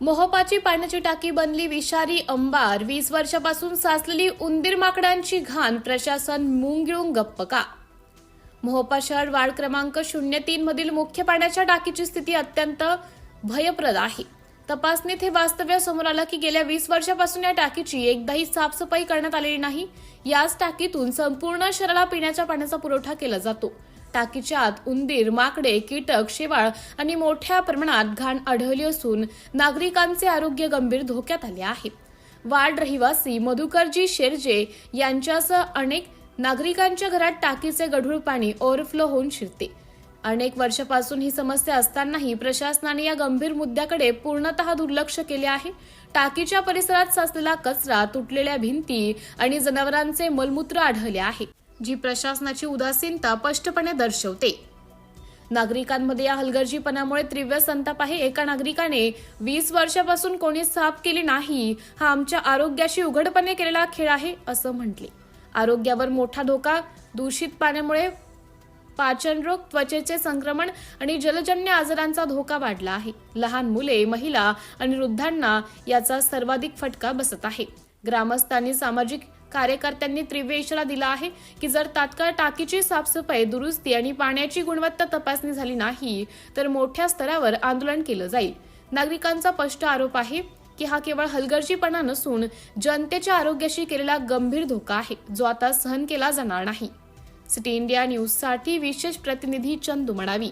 मोहपाची पाण्याची टाकी बनली विषारी अंबार. वीस वर्षापासून साचलेली उंदीर माकडांची घाण प्रशासन मुंग गिळून गप्प का? मोहपा शहर वार्ड क्रमांक शून्य तीन मधील मुख्य पाण्याच्या टाकीची स्थिती अत्यंत भयप्रद आहे. तपासणीत हे वास्तव्य समोर आलं की गेल्या वीस वर्षापासून या टाकीची एकदाही साफसफाई करण्यात आलेली नाही. याच टाकीतून संपूर्ण शहराला पिण्याच्या पाण्याचा पुरवठा केला जातो. टाकीच्या आत उंदीर माकडे कीटक शेवाळ आणि मोठ्या प्रमाणात घाण आढळली असून नागरिकांचे आरोग्य गंभीर धोक्यात आले आहे. वार्ड रहिवासी मधुकरजी शेरजे यांच्यासह अनेक नागरिकांच्या घरात टाकीचे गढूळ पाणी ओव्हरफ्लो होऊन शिरते. अनेक वर्षापासून ही समस्या असतानाही प्रशासनाने या गंभीर मुद्द्याकडे पूर्णतः दुर्लक्ष केले आहे. टाकीच्या परिसरात साचलेला कचरा तुटलेल्या भिंती आणि जनावरांचे मलमूत्र आढळले आहे. जी प्रशासनाची उदासीनता स्पष्टपणे दर्शवते. नागरिकांमध्ये या हलगर्जीपणामुळे तीव्र संताप आहे. एका नागरिकाने वीस वर्षापासून कोणी साफ केली नाही हा आमच्या आरोग्याशी उघडपणे केलेला खेळ आहे असं म्हटले. आरोग्यावर मोठा धोका दूषित पाण्यामुळे पाचनरोग त्वचेचे संक्रमण आणि जलजन्य आजारांचा धोका वाढला आहे. लहान मुले महिला आणि वृद्धांना याचा सर्वाधिक फटका बसत आहे. ग्रामस्थांनी सामाजिक कार्यकर्त्यांनी तीव्र इशारा दिला आहे की जर तात्काळ टाकीची साफसफाई दुरुस्ती आणि पाण्याची गुणवत्ता तपासणी झाली नाही तर मोठ्या स्तरावर आंदोलन केलं जाईल. नागरिकांचा स्पष्ट आरोप आहे की हा केवळ हलगर्जीपणा नसून जनतेच्या आरोग्याशी केलेला गंभीर धोका आहे जो आता सहन केला जाणार नाही. सिटी इंडिया न्यूजसाठी विशेष प्रतिनिधी चंदू मडावी